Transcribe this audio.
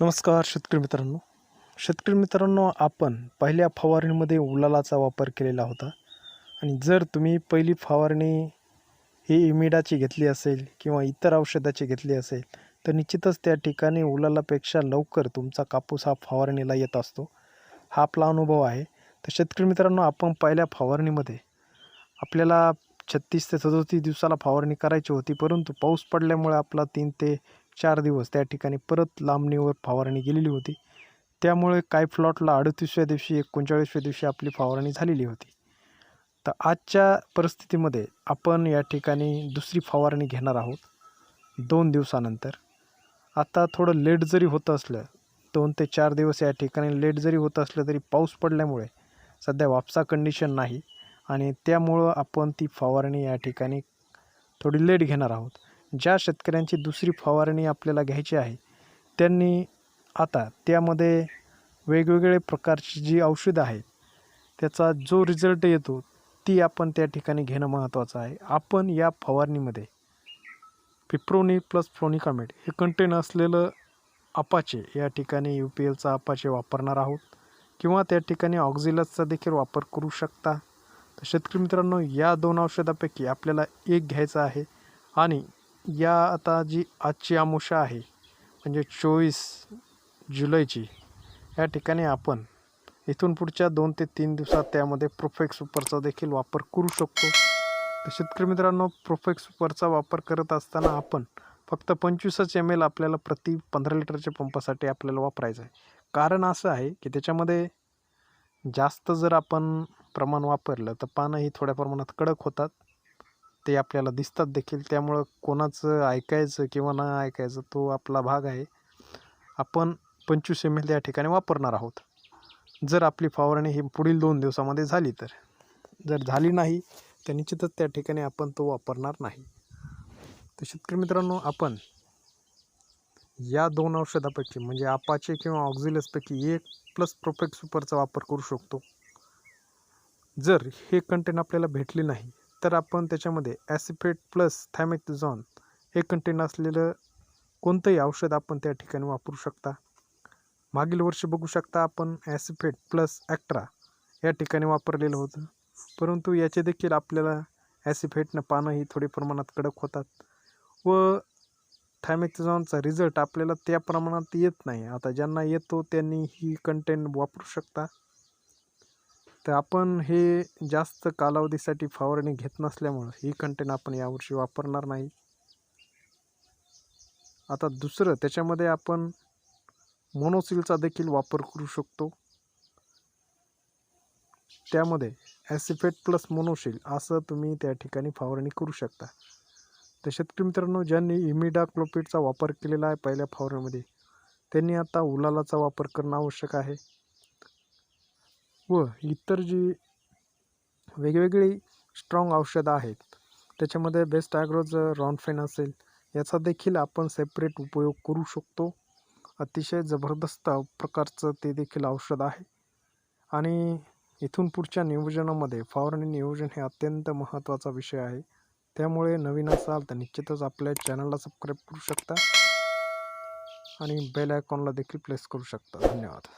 नमस्कार शेतकरी मित्रांनो. शेतकरी मित्रांनो आपण पहिल्या फवारणीमध्ये उलालाचा वापर केलेला होता. आणि जर तुम्ही पहिली फवारणी ही इमिडाची घेतली असेल किंवा इतर औषधाची घेतली असेल तर निश्चितच त्या ठिकाणी उलालापेक्षा लवकर तुमचा कापूस हा फवारणीला येत असतो. हा आपला अनुभव आहे. तर शेतकरी मित्रांनो आपण पहिल्या फवारणीमध्ये आपल्याला छत्तीस ते सदोतीस दिवसाला फवारणी करायची होती परंतु पाऊस पडल्यामुळे आपला तीन ते चार दिवस त्या ठिकाणी परत लांबणीवर फवारणी गेलेली होती. त्यामुळे काय प्लॉटला अडतीसव्या दिवशी एकोणचाळीसव्या दिवशी आपली फवारणी झालेली होती. तर आजच्या परिस्थितीमध्ये आपण या ठिकाणी दुसरी फवारणी घेणार आहोत दोन दिवसानंतर. आता थोडं लेट जरी होत असलं दोन ते चार दिवस या ठिकाणी लेट जरी होत असलं तरी पाऊस पडल्यामुळे सध्या वापसा कंडिशन नाही आणि त्यामुळं आपण ती फवारणी या ठिकाणी थोडी लेट घेणार आहोत. ज्या शेतकऱ्यांची दुसरी फवारणी आपल्याला घ्यायची आहे त्यांनी आता त्यामध्ये वेगवेगळे प्रकारची जी औषधं आहेत त्याचा जो रिझल्ट येतो ती आपण त्या ठिकाणी घेणं महत्त्वाचं आहे. आपण या फवारणीमध्ये पिप्रोनी प्लस फ्लोनिकामेड हे कंटेन असलेलं अपाचे या ठिकाणी यू पी एलचा अपाचे वापरणार आहोत किंवा त्या ठिकाणी ऑक्झिलसचा देखील वापर करू शकता. तर शेतकरी मित्रांनो या दोन औषधापैकी आपल्याला एक घ्यायचं आहे आणि या आता जी आजची आमुषा आहे म्हणजे चोवीस जुलैची या ठिकाणी आपण इथून पुढच्या दोन ते तीन दिवसात त्यामध्ये प्रोफेक्ट सुपरचा देखील वापर करू शकतो. तर शेतकरी मित्रांनो प्रोफेक्ट सुपरचा वापर करत असताना आपण फक्त पंचवीसच एम एल आपल्याला प्रति पंधरा लिटरच्या पंपासाठी आपल्याला वापरायचं आहे. कारण असं आहे की त्याच्यामध्ये जास्त जर आपण प्रमाण वापरलं तर पानं ही थोड्या प्रमाणात कडक होतात. ते आपल्याला दिसतात देखील. त्यामुळं कोणाचं ऐकायचं किंवा न ऐकायचं तो आपला भाग आहे. आपण पंचवीस एम एल या ठिकाणी वापरणार आहोत. जर आपली फवारणी ही पुढील दोन दिवसामध्ये झाली तर. जर झाली नाही तर निश्चितच त्या ठिकाणी आपण तो वापरणार नाही. तर शेतकरी मित्रांनो आपण या दोन औषधापैकी म्हणजे आपाचे किंवा ऑक्झिलसपैकी एक प्लस प्रोफेक्ट सुपरचा वापर करू शकतो. जर हे कंटेंट आपल्याला भेटले नाही तर आपण त्याच्यामध्ये ॲसिफेट प्लस थॅमेथझॉन हे कंटेन असलेलं कोणतंही औषध आपण त्या ठिकाणी वापरू शकता. मागील वर्षी बघू शकता आपण ॲसिफेट प्लस ॲक्ट्रा या ठिकाणी वापरलेलं होतं. परंतु याचे देखील आपल्याला ॲसिफेटनं पानं ही थोडी प्रमाणात कडक होतात व थॅमेथझॉनचा रिझल्ट आपल्याला त्या प्रमाणात येत नाही. आता ज्यांना येतो त्यांनी ही कंटेंट वापरू शकता. तर आपण हे जास्त कालावधीसाठी फवारणी घेत नसल्यामुळं ही कंटेन आपण यावर्षी वापरणार नाही. आता दुसरं त्याच्यामध्ये आपण मोनोसिलचा देखील वापर करू शकतो. त्यामध्ये ॲसिफेट प्लस मोनोशिल असं तुम्ही त्या ठिकाणी फवारणी करू शकता. तर शेतकरी मित्रांनो ज्यांनी इमिडाक्लोपिडचा वापर केलेला आहे पहिल्या फवारणीमध्ये त्यांनी आता उलालाचा वापर करणं आवश्यक आहे. व इतर जी वेगवेगळी स्ट्रॉंग औषधं आहेत त्याच्यामध्ये बेस्ट ॲग्रोज रॉनफेन असेल याचा देखील आपण सेपरेट उपयोग करू शकतो. अतिशय जबरदस्त प्रकारचं ते देखील औषध आहे. आणि इथून पुढच्या नियोजनामध्ये फवारणी नियोजन हे अत्यंत महत्त्वाचा विषय आहे. त्यामुळे नवीन असाल तर निश्चितच आपल्या चॅनलला सबस्क्राईब करू शकता आणि बेल आयकॉनला देखील प्लेस करू शकता. धन्यवाद.